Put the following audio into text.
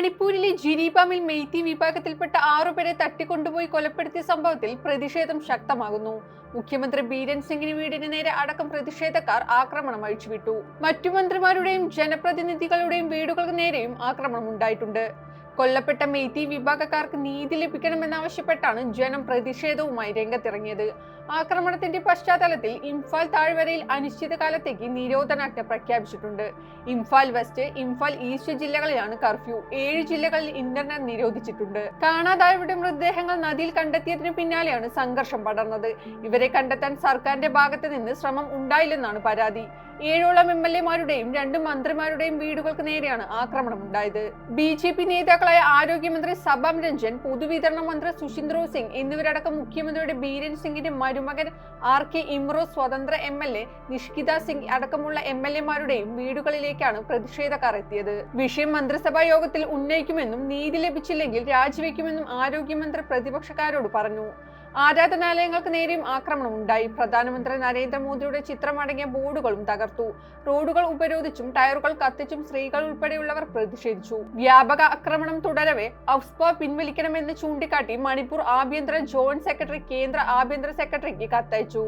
മണിപ്പൂരിലെ ജിരീബാമിൽ മെയ്തി വിഭാഗത്തിൽപ്പെട്ട ആറുപേരെ തട്ടിക്കൊണ്ടുപോയി കൊലപ്പെടുത്തിയ സംഭവത്തിൽ പ്രതിഷേധം ശക്തമാകുന്നു. മുഖ്യമന്ത്രി ബീരൻ സിംഗിന് വീടിന് നേരെ അടക്കം പ്രതിഷേധക്കാർ ആക്രമണം അഴിച്ചുവിട്ടു. മറ്റു മന്ത്രിമാരുടെയും ജനപ്രതിനിധികളുടെയും വീടുകൾക്ക് നേരെയും ആക്രമണം ഉണ്ടായിട്ടുണ്ട്. കൊല്ലപ്പെട്ട മെയ്തി വിഭാഗക്കാർക്ക് നീതി ലഭിക്കണമെന്നാവശ്യപ്പെട്ടാണ് ജനം പ്രതിഷേധവുമായി രംഗത്തിറങ്ങിയത്. ആക്രമണത്തിന്റെ പശ്ചാത്തലത്തിൽ ഇംഫാൽ താഴ്വരയിൽ അനിശ്ചിതകാലത്തേക്ക് നിരോധനാജ്ഞ പ്രഖ്യാപിച്ചിട്ടുണ്ട്. ഇംഫാൽ വെസ്റ്റ് ഇംഫാൽ ഈസ്റ്റ് ജില്ലകളിലാണ് കർഫ്യൂ. ഏഴ് ജില്ലകളിൽ ഇന്റർനെറ്റ് നിരോധിച്ചിട്ടുണ്ട്. കാണാതായവരുടെ മൃതദേഹങ്ങൾ നദിയിൽ കണ്ടെത്തിയതിനു പിന്നാലെയാണ് സംഘർഷം പടർന്നത്. ഇവരെ കണ്ടെത്താൻ സർക്കാരിന്റെ ഭാഗത്ത് നിന്ന് ശ്രമം ഉണ്ടായില്ലെന്നാണ് പരാതി. ഏഴോളം എം എൽ എമാരുടെയും രണ്ട് മന്ത്രിമാരുടെയും വീടുകൾക്ക് നേരെയാണ് ആക്രമണം ഉണ്ടായത്. ബി ജെ പി നേതാക്കളായ ആരോഗ്യമന്ത്രി സബാം രഞ്ജൻ പൊതുവിതരണ മന്ത്രി സുശീന്ദ്രോ സിംഗ് എന്നിവരടക്കം മുഖ്യമന്ത്രിയുടെ ബീരൻ സിംഗിന്റെ മരുമകൻ ആർ കെ ഇമ്രോ സ്വതന്ത്ര M L A Nishkita Singh അടക്കമുള്ള എം എൽ എമാരുടെയും വീടുകളിലേക്കാണ് പ്രതിഷേധക്കാർ എത്തിയത്. വിഷയം മന്ത്രിസഭാ യോഗത്തിൽ ഉന്നയിക്കുമെന്നും നീതി ലഭിച്ചില്ലെങ്കിൽ രാജിവെക്കുമെന്നും ആരോഗ്യമന്ത്രി പ്രതിപക്ഷക്കാരോട് പറഞ്ഞു. ആരാധനാലയങ്ങൾക്ക് നേരെയും ആക്രമണം ഉണ്ടായി. പ്രധാനമന്ത്രി നരേന്ദ്രമോദിയുടെ ചിത്രമടങ്ങിയ ബോർഡുകളും തകർത്തു. റോഡുകൾ ഉപരോധിച്ചും ടയറുകൾ കത്തിച്ചും സ്ത്രീകൾ ഉൾപ്പെടെയുള്ളവർ പ്രതിഷേധിച്ചു. വ്യാപക ആക്രമണം തുടരവെ ഔസ്പ പിൻവലിക്കണമെന്ന് ചൂണ്ടിക്കാട്ടി മണിപ്പൂർ ആഭ്യന്തര ജോയിന്റ് സെക്രട്ടറി കേന്ദ്ര ആഭ്യന്തര സെക്രട്ടറിക്ക് കത്തയച്ചു.